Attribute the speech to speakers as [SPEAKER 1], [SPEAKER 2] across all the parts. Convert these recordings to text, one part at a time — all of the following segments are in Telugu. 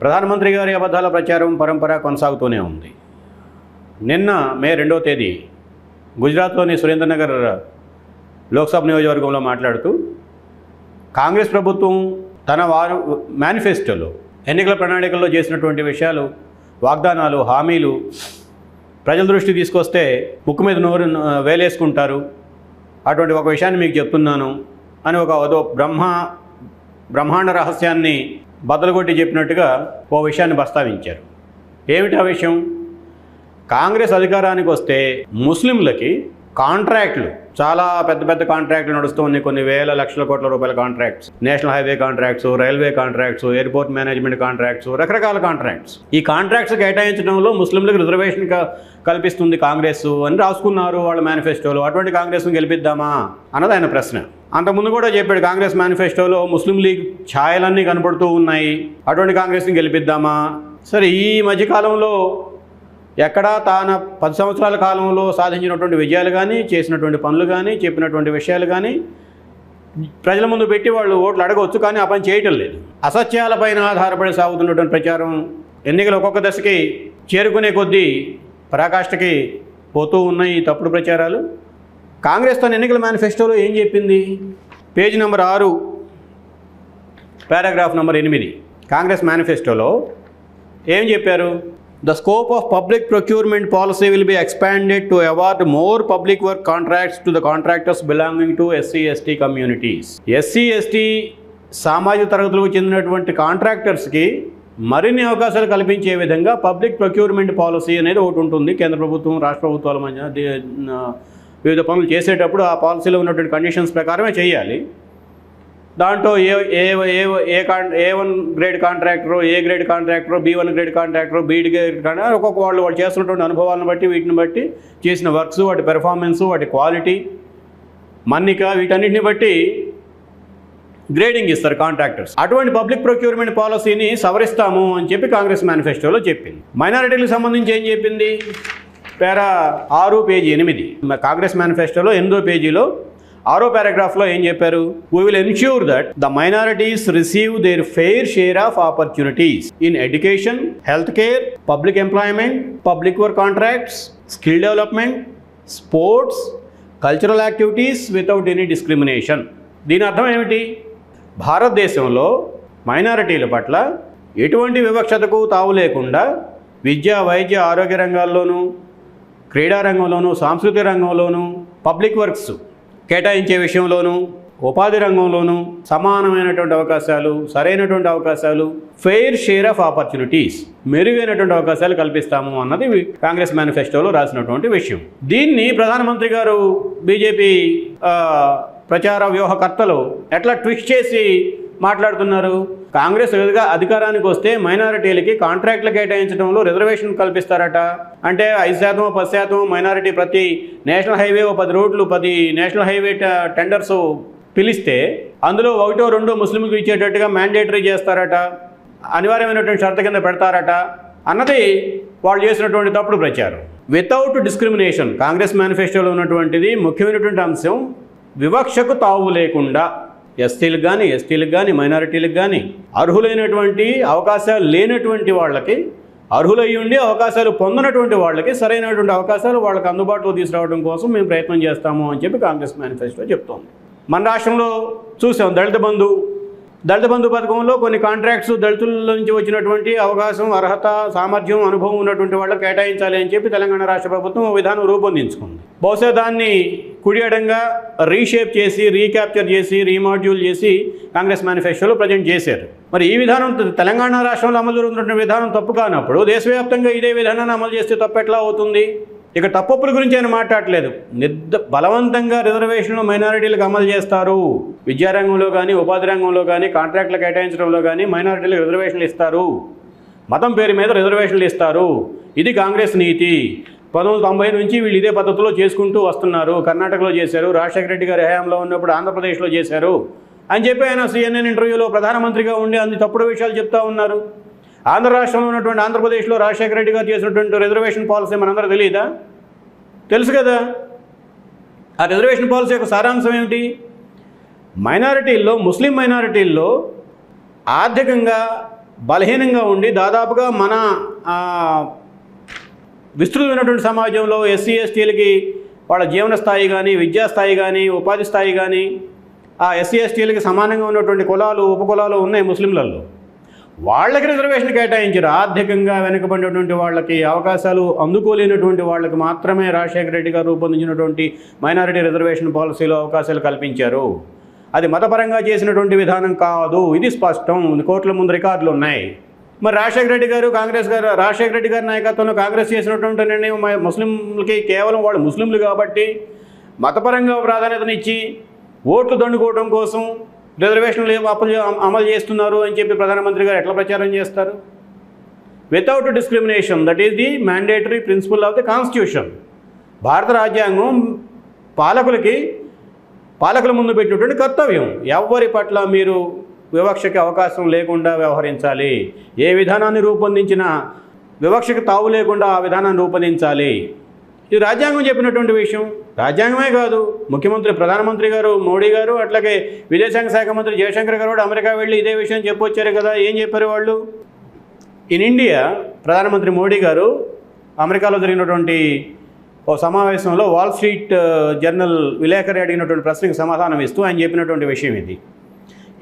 [SPEAKER 1] ప్రధానమంత్రి గారి అబద్ధాల ప్రచారం పరంపర కొనసాగుతూనే ఉంది. నిన్న మే రెండవ తేదీ గుజరాత్లోని సురేంద్రనగర్ లోక్సభ నియోజకవర్గంలో మాట్లాడుతూ కాంగ్రెస్ ప్రభుత్వం తన వారు మేనిఫెస్టోలో ఎన్నికల ప్రణాళికల్లో చేసినటువంటి విషయాలు వాగ్దానాలు హామీలు ప్రజల దృష్టికి తీసుకొస్తే ముక్కు మీద నోరు వేలేసుకుంటారు. అటువంటి ఒక విషయాన్ని మీకు చెప్తున్నాను అని ఒక అదో బ్రహ్మ బ్రహ్మాండ రహస్యాన్ని బద్దలుగొట్టి చెప్పినట్టుగా ఓ విషయాన్ని ప్రస్తావించారు. ఏమిటి ఆ విషయం? కాంగ్రెస్ అధికారానికి వస్తే ముస్లింలకి కాంట్రాక్ట్లు. చాలా పెద్ద పెద్ద కాంట్రాక్ట్లు నడుస్తూ ఉన్నాయి. కొన్ని వేల లక్షల కోట్ల రూపాయల contracts. National highway contracts railway contracts airport management contracts రకరకాల కాంట్రాక్ట్స్. ఈ కాంట్రాక్ట్స్ కేటాయించడంలో ముస్లింలకు రిజర్వేషన్ కల్పిస్తుంది కాంగ్రెస్ అని రాసుకున్నారు వాళ్ళ మేనిఫెస్టోలో. అటువంటి కాంగ్రెస్ను గెలిపిద్దామా? అన్నది ఆయన ప్రశ్న. అంతకుముందు కూడా చెప్పాడు కాంగ్రెస్ మేనిఫెస్టోలో ముస్లిం లీగ్ ఛాయలన్నీ కనపడుతూ ఉన్నాయి. అటువంటి కాంగ్రెస్ని గెలిపిద్దామా? సరే ఈ మధ్యకాలంలో ఎక్కడా తాన పది సంవత్సరాల కాలంలో సాధించినటువంటి విజయాలు కానీ చేసినటువంటి పనులు కానీ చెప్పినటువంటి విషయాలు కానీ ప్రజల ముందు పెట్టి వాళ్ళు ఓట్లు అడగవచ్చు కానీ ఆ పని చేయటం లేదు. అసత్యాలపైన ఆధారపడి సాగుతున్నటువంటి ప్రచారం ఎన్నికలు ఒక్కొక్క దశకి చేరుకునే కొద్దీ పరాకాష్ఠకి పోతూ ఉన్నాయి తప్పుడు ప్రచారాలు. కాంగ్రెస్ తన ఎన్నికల మేనిఫెస్టోలో ఏం చెప్పింది? పేజీ నెంబర్ ఆరు పారాగ్రాఫ్ నెంబర్ ఎనిమిది. కాంగ్రెస్ మేనిఫెస్టోలో ఏం చెప్పారు? The scope of public procurement policy will be expanded to award more public work contracts to the contractors belonging to SC ST communities SC ST సామాజిక తరగతులకు చెందినటువంటి కాంట్రాక్టర్స్కి మరిన్ని అవకాశాలు కల్పించే విధంగా పబ్లిక్ ప్రొక్యూర్మెంట్ పాలసీ అనేది ఒకటి ఉంటుంది. కేంద్ర ప్రభుత్వం రాష్ట్ర ప్రభుత్వాల మధ్య వివిధ పనులు చేసేటప్పుడు ఆ పాలసీలో ఉన్నటువంటి కండిషన్స్ ప్రకారమే చేయాలి. దాంట్లో A A A A can A one grade contractor A grade contractor B one grade contractor B grade contractor ఒక్కొక్క వాళ్ళు వాళ్ళు చేస్తున్నటువంటి అనుభవాలను బట్టి వీటిని బట్టి చేసిన వర్క్స్ వాటి పెర్ఫార్మెన్స్ వాటి క్వాలిటీ మన్నిక వీటన్నిటిని బట్టి గ్రేడింగ్ ఇస్తారు కాంట్రాక్టర్స్ అటువంటి పబ్లిక్ ప్రొక్యూర్మెంట్ పాలసీని సవరిస్తాము అని చెప్పి కాంగ్రెస్ మేనిఫెస్టోలో చెప్పింది. మైనారిటీలకు సంబంధించి ఏం చెప్పింది? పేరా ఆరు పేజీ ఎనిమిది. కాంగ్రెస్ మేనిఫెస్టోలో ఎనిమిదో పేజీలో ఆరో పారాగ్రాఫ్లో ఏం చెప్పారు? We will ensure that the minorities receive their fair share of opportunities in education health care public employment public work contracts skill development sports cultural activities without any discrimination దీని అర్థం ఏమిటి? భారతదేశంలో మైనారిటీల పట్ల ఎటువంటి వివక్షతకు తావు లేకుండా విద్య వైద్య ఆరోగ్య రంగాల్లోనూ క్రీడా రంగంలోనూ సాంస్కృతిక రంగంలోనూ పబ్లిక్ వర్క్స్ కేటాయించే విషయంలోనూ ఉపాధి రంగంలోనూ సమానమైనటువంటి అవకాశాలు సరైనటువంటి అవకాశాలు ఫెయిర్ షేర్ ఆఫ్ ఆపర్చునిటీస్ మెరుగైనటువంటి అవకాశాలు కల్పిస్తాము అన్నది కాంగ్రెస్ మేనిఫెస్టోలో రాసినటువంటి విషయం. దీన్ని ప్రధానమంత్రి గారు బీజేపీ ప్రచార వ్యూహకర్తలు ఎట్లా ట్విస్ట్ చేసి మాట్లాడుతున్నారు? కాంగ్రెస్ ఎదురుగా అధికారానికి వస్తే మైనారిటీలకి కాంట్రాక్ట్లు కేటాయించడంలో రిజర్వేషన్ కల్పిస్తారట. అంటే ఐదు శాతం పది శాతం మైనారిటీ ప్రతి నేషనల్ హైవే ఓ పది రోడ్లు పది నేషనల్ హైవే టెండర్స్ పిలిస్తే అందులో ఒకటో రెండో ముస్లింలకు ఇచ్చేటట్టుగా మ్యాండేటరీ చేస్తారట. అనివార్యమైనటువంటి షరత కింద పెడతారట. అన్నది వాళ్ళు చేసినటువంటి తప్పుడు ప్రచారం. వితౌట్ డిస్క్రిమినేషన్ కాంగ్రెస్ మేనిఫెస్టోలో ఉన్నటువంటిది ముఖ్యమైనటువంటి అంశం వివక్షకు తావు లేకుండా ఎస్టీలకు కానీ ఎస్టీలకు కానీ మైనారిటీలకు కానీ అర్హులైనటువంటి అవకాశాలు లేనటువంటి వాళ్ళకి అర్హులై ఉండి అవకాశాలు పొందనటువంటి వాళ్ళకి సరైనటువంటి అవకాశాలు వాళ్ళకి అందుబాటులో తీసుకురావడం కోసం మేము ప్రయత్నం చేస్తాము అని చెప్పి కాంగ్రెస్ మేనిఫెస్టో చెప్తోంది. మన రాష్ట్రంలో చూసాం దళిత బంధు దళిత బంధు పథకంలో కొన్ని కాంట్రాక్ట్స్ దళితుల నుంచి వచ్చినటువంటి అవకాశం అర్హత సామర్థ్యం అనుభవం ఉన్నటువంటి వాళ్ళకి కేటాయించాలి అని చెప్పి తెలంగాణ రాష్ట్ర ప్రభుత్వం ఓ విధానం రూపొందించుకుంది. బహుశా దాన్ని కుడియడంగా రీషేప్ చేసి రీక్యాప్చర్ చేసి రీమాడ్యూల్ చేసి కాంగ్రెస్ మేనిఫెస్టోలో ప్రజెంట్ చేశారు. మరి ఈ విధానం తెలంగాణ రాష్ట్రంలో అమలు జరుగుతున్న విధానం తప్పు కానప్పుడు దేశవ్యాప్తంగా ఇదే విధానాన్ని అమలు చేస్తే తప్పు ఎట్లా అవుతుంది? ఇక తప్పప్పుల గురించి ఆయన మాట్లాడలేదు. నిర్ద బలవంతంగా రిజర్వేషన్లు మైనారిటీలకు అమలు చేస్తారు. విద్యారంగంలో కానీ ఉపాధి రంగంలో కానీ కాంట్రాక్టులు కేటాయించడంలో కానీ మైనారిటీలకు రిజర్వేషన్లు ఇస్తారు. మతం పేరు మీద రిజర్వేషన్లు ఇస్తారు. ఇది కాంగ్రెస్ నీతి. పంతొమ్మిది తొంభై నుంచి వీళ్ళు ఇదే పద్ధతిలో చేసుకుంటూ వస్తున్నారు. కర్ణాటకలో చేశారు. రాజశేఖర రెడ్డి గారి హయాంలో ఉన్నప్పుడు ఆంధ్రప్రదేశ్లో చేశారు. అని చెప్పి ఆయన సిఎన్ఎన్ ఇంటర్వ్యూలో ప్రధానమంత్రిగా ఉండి అన్ని తప్పుడు విషయాలు చెప్తా ఉన్నారు. ఆంధ్ర రాష్ట్రంలో ఉన్నటువంటి ఆంధ్రప్రదేశ్లో రాజశేఖర రెడ్డి గారు చేసినటువంటి రిజర్వేషన్ పాలసీ మనందరూ తెలియదా? తెలుసు కదా. ఆ రిజర్వేషన్ పాలసీ యొక్క సారాంశం ఏమిటి? మైనారిటీల్లో ముస్లిం మైనారిటీల్లో ఆర్థికంగా బలహీనంగా ఉండి దాదాపుగా మన విస్తృతమైనటువంటి సమాజంలో ఎస్సీ ఎస్టీలకి వాళ్ళ జీవన స్థాయి కానీ విద్యా స్థాయి కానీ ఉపాధి స్థాయి కానీ ఆ ఎస్సీ ఎస్టీలకి సమానంగా ఉన్నటువంటి కులాలు ఉపకులాలు ఉన్నాయి ముస్లింలలో. వాళ్ళకి రిజర్వేషన్ కేటాయించారు ఆర్థికంగా వెనుకబడినటువంటి వాళ్ళకి అవకాశాలు అందుకోలేనటువంటి వాళ్ళకి మాత్రమే రాజశేఖర రెడ్డి గారు రూపొందించినటువంటి మైనారిటీ రిజర్వేషన్ పాలసీలో అవకాశాలు కల్పించారు. అది మతపరంగా చేసినటువంటి విధానం కాదు. ఇది స్పష్టం. కోర్టుల ముందు రికార్డులు ఉన్నాయి. మరి రాజశేఖర రెడ్డి గారు కాంగ్రెస్ గారు రాజశేఖర రెడ్డి గారి నాయకత్వంలో కాంగ్రెస్ చేసినటువంటి నిర్ణయం ముస్లింలకి కేవలం వాళ్ళు ముస్లింలు కాబట్టి మతపరంగా ప్రాధాన్యతనిచ్చి ఓట్లు దండుకోవడం కోసం రిజర్వేషన్లు ఏం అమలు అమలు చేస్తున్నారు అని చెప్పి ప్రధానమంత్రి గారు ఎట్లా ప్రచారం చేస్తారు? Without discrimination that is the mandatory principle of the constitution భారత రాజ్యాంగం పాలకులకి పాలకుల ముందు పెట్టినటువంటి కర్తవ్యం. ఎవరి పట్ల మీరు వివక్షకి అవకాశం లేకుండా వ్యవహరించాలి. ఏ విధానాన్ని రూపొందించినా వివక్షకి తావు లేకుండా ఆ విధానాన్ని రూపొందించాలి. ఇది రాజ్యాంగం చెప్పినటువంటి విషయం. రాజ్యాంగమే కాదు ముఖ్యమంత్రి ప్రధానమంత్రి గారు మోడీ గారు అట్లాగే విదేశాంగ శాఖ మంత్రి జయశంకర్ గారు కూడా అమెరికా వెళ్ళి ఇదే విషయం చెప్పొచ్చారు కదా ఏం చెప్పారు వాళ్ళు? ఇన్ ఇండియా ప్రధానమంత్రి మోడీ గారు అమెరికాలో జరిగినటువంటి ఓ సమావేశంలో వాల్ స్ట్రీట్ జర్నల్ విలేకరి అడిగినటువంటి ప్రశ్నకు సమాధానం ఇస్తూ ఆయన చెప్పినటువంటి విషయం ఇది.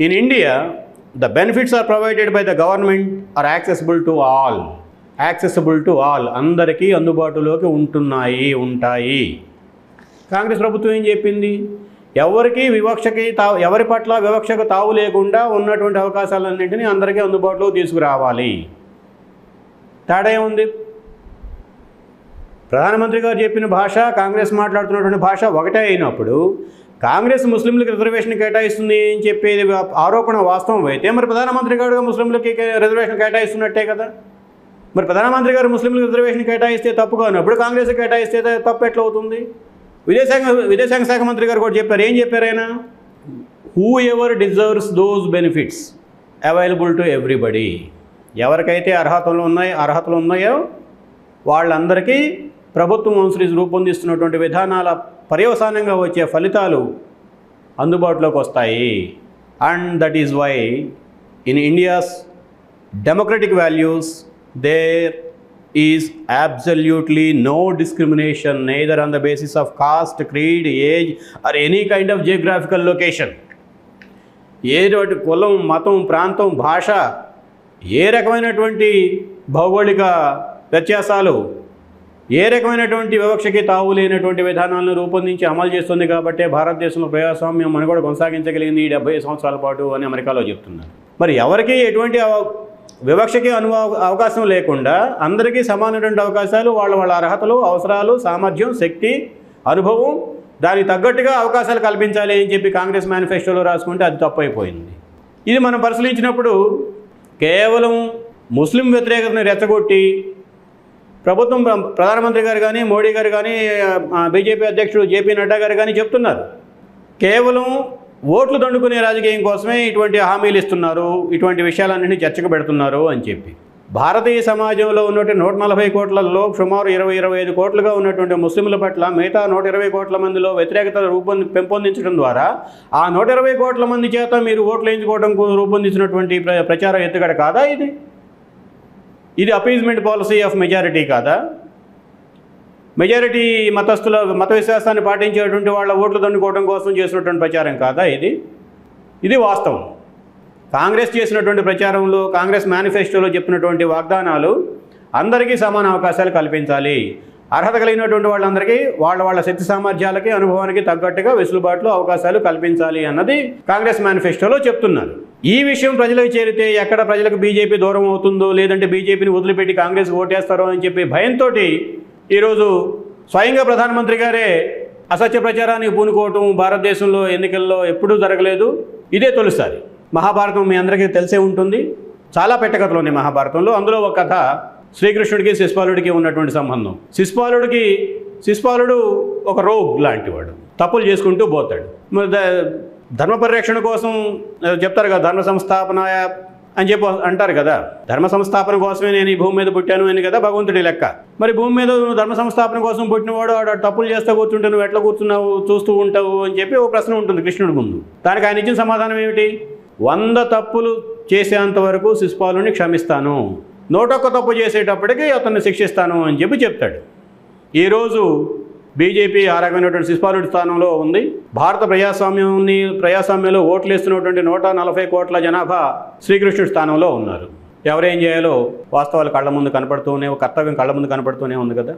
[SPEAKER 1] In India the benefits are provided by the government are accessible to all accessible to all అందరికీ అందుబాటులోకి ఉంటున్నాయి ఉంటాయి. కాంగ్రెస్ ప్రభుత్వం ఏం చెప్పింది? ఎవరికి వివక్షకి తావు ఎవరి పట్ల వివక్షకు తావు లేకుండా ఉన్నటువంటి అవకాశాలన్నింటినీ అందరికీ అందుబాటులో తీసుకురావాలి. తేడా ఏముంది? ప్రధానమంత్రి గారు చెప్పిన భాష కాంగ్రెస్ మాట్లాడుతున్నటువంటి భాష ఒకటే అయినప్పుడు కాంగ్రెస్ ముస్లింలకు రిజర్వేషన్ కేటాయిస్తుంది అని చెప్పేది ఆరోపణ వాస్తవం అయితే మరి ప్రధానమంత్రి గారు ముస్లింలకి రిజర్వేషన్ కేటాయిస్తున్నట్టే కదా? మరి ప్రధానమంత్రి గారు ముస్లింలకు రిజర్వేషన్ కేటాయిస్తే తప్పు కానప్పుడు కాంగ్రెస్ కేటాయిస్తే తప్పు ఎట్లా అవుతుంది? విదేశాంగ విదేశాంగ శాఖ మంత్రి గారు కూడా చెప్పారు. ఏం చెప్పారు ఆయన? Whoever deserves those benefits available to everybody ఎవరికైతే అర్హతలు ఉన్నాయో అర్హతలు ఉన్నాయో వాళ్ళందరికీ ప్రభుత్వం అనుసరించి రూపొందిస్తున్నటువంటి విధానాల పర్యవసానంగా వచ్చే ఫలితాలు అందుబాటులోకి వస్తాయి. And that is why in India's democratic values there is absolutely no discrimination neither on the basis of caste creed age or any kind of geographical location ఏటువంటి కులం మతం ప్రాంతం భాష ఏ రకమైనటువంటి భౌగోళిక వ్యత్యాసాలు ఏ రకమైనటువంటి వివక్షకి తావు లేనటువంటి విధానాలను రూపొందించి అమలు చేస్తుంది కాబట్టే భారతదేశంలో ప్రజాస్వామ్యం కూడా కొనసాగించగలిగింది ఈ డెబ్బై సంవత్సరాల పాటు అని అమెరికాలో చెప్తున్నారు. మరి ఎవరికి ఎటువంటి వివక్షకి అనువ అవకాశం లేకుండా అందరికీ సమానమైనటువంటి అవకాశాలు వాళ్ళ వాళ్ళ అర్హతలు అవసరాలు సామర్థ్యం శక్తి అనుభవం దానికి తగ్గట్టుగా అవకాశాలు కల్పించాలి అని చెప్పి కాంగ్రెస్ మేనిఫెస్టోలో రాసుకుంటే అది తప్పైపోయింది. ఇది మనం పరిశీలించినప్పుడు కేవలం ముస్లిం వ్యతిరేకతను రెచ్చగొట్టి ప్రభుత్వం ప్రధానమంత్రి గారు కానీ మోడీ గారు కానీ బీజేపీ అధ్యక్షుడు జేపీ నడ్డా గారు కానీ చెప్తున్నారు. కేవలం ఓట్లు దండుకునే రాజకీయం కోసమే ఇటువంటి హామీలు ఇస్తున్నారు ఇటువంటి విషయాలన్నింటినీ చర్చకు పెడుతున్నారు అని చెప్పి. భారతీయ సమాజంలో ఉన్నటువంటి నూట నలభై కోట్లలో సుమారు ఇరవై ఇరవై ఐదు కోట్లుగా ఉన్నటువంటి ముస్లింల పట్ల మిగతా నూట ఇరవై కోట్ల మందిలో వ్యతిరేకత రూపొంది పెంపొందించడం ద్వారా ఆ నూట ఇరవై కోట్ల మంది చేత మీరు ఓట్లు వేయించుకోవడం రూపొందించినటువంటి ప్ర ప్రచార ఎత్తుగడ కాదా ఇది? ఇది అపీజ్మెంట్ పాలసీ ఆఫ్ మెజారిటీ కాదా? మెజారిటీ మతస్థుల మత విశ్వాసాన్ని పాటించేటువంటి వాళ్ళ ఓట్లు దండుకోవడం కోసం చేసినటువంటి ప్రచారం కాదా ఇది? ఇది వాస్తవం. కాంగ్రెస్ చేసినటువంటి ప్రచారంలో కాంగ్రెస్ మేనిఫెస్టోలో చెప్పినటువంటి వాగ్దానాలు అందరికీ సమాన అవకాశాలు కల్పించాలి. అర్హత కలిగినటువంటి వాళ్ళందరికీ వాళ్ళ వాళ్ళ శక్తి సామర్థ్యాలకి అనుభవానికి తగ్గట్టుగా వెసులుబాట్లు అవకాశాలు కల్పించాలి అన్నది కాంగ్రెస్ మేనిఫెస్టోలో చెప్తున్నారు. ఈ విషయం ప్రజలకు చేరితే ఎక్కడ ప్రజలకు బీజేపీ దూరం అవుతుందో లేదంటే బీజేపీని వదిలిపెట్టి కాంగ్రెస్ ఓటేస్తారో అని చెప్పి భయంతో ఈరోజు స్వయంగా ప్రధానమంత్రి గారే అసత్య ప్రచారానికి పూనుకోవటం భారతదేశంలో ఎన్నికల్లో ఎప్పుడూ జరగలేదు. ఇదే తొలిసారి. మహాభారతం మీ అందరికీ తెలిసే ఉంటుంది. చాలా పెట్టకథలు ఉన్నాయి మహాభారతంలో. అందులో ఒక కథ శ్రీకృష్ణుడికి శిశుపాలుడికి ఉన్నటువంటి సంబంధం. శిశుపాలుడికి శిశుపాలుడు ఒక రోగ్ లాంటివాడు. తప్పులు చేసుకుంటూ పోతాడు. మరి ధర్మ పరిరక్షణ కోసం చెప్తారు కదా ధర్మ సంస్థాపన అని చెప్పి అంటారు కదా. ధర్మ సంస్థాపన కోసమే నేను ఈ భూమి మీద పుట్టాను అని కదా భగవంతుడి లెక్క. మరి భూమి మీద నువ్వు ధర్మ సంస్థాపన కోసం పుట్టినవాడు ఆడ తప్పులు చేస్తూ కూర్చుంటే నువ్వు ఎట్లా కూర్చున్నావు చూస్తూ ఉంటావు అని చెప్పి ఒక ప్రశ్న ఉంటుంది కృష్ణుడి ముందు. దానికి ఆయన ఇచ్చిన సమాధానం ఏమిటి? వంద తప్పులు చేసేంత వరకు శిశుపాలుని క్షమిస్తాను. నూటొక్క తప్పు చేసేటప్పటికి అతన్ని శిక్షిస్తాను అని చెప్పి చెప్తాడు. ఈరోజు బీజేపీ ఆ రకమైనటువంటి శిశుపాలుడి స్థానంలో ఉంది. భారత ప్రజాస్వామ్యాన్ని ప్రజాస్వామ్యంలో ఓట్లు వేస్తున్నటువంటి నూట నలభై కోట్ల జనాభా శ్రీకృష్ణుడి స్థానంలో ఉన్నారు. ఎవరేం చేయాలో వాస్తవాలు కళ్ళ ముందు కనపడుతూనే కర్తవ్యం కళ్ళ ముందు కనపడుతూనే ఉంది కదా.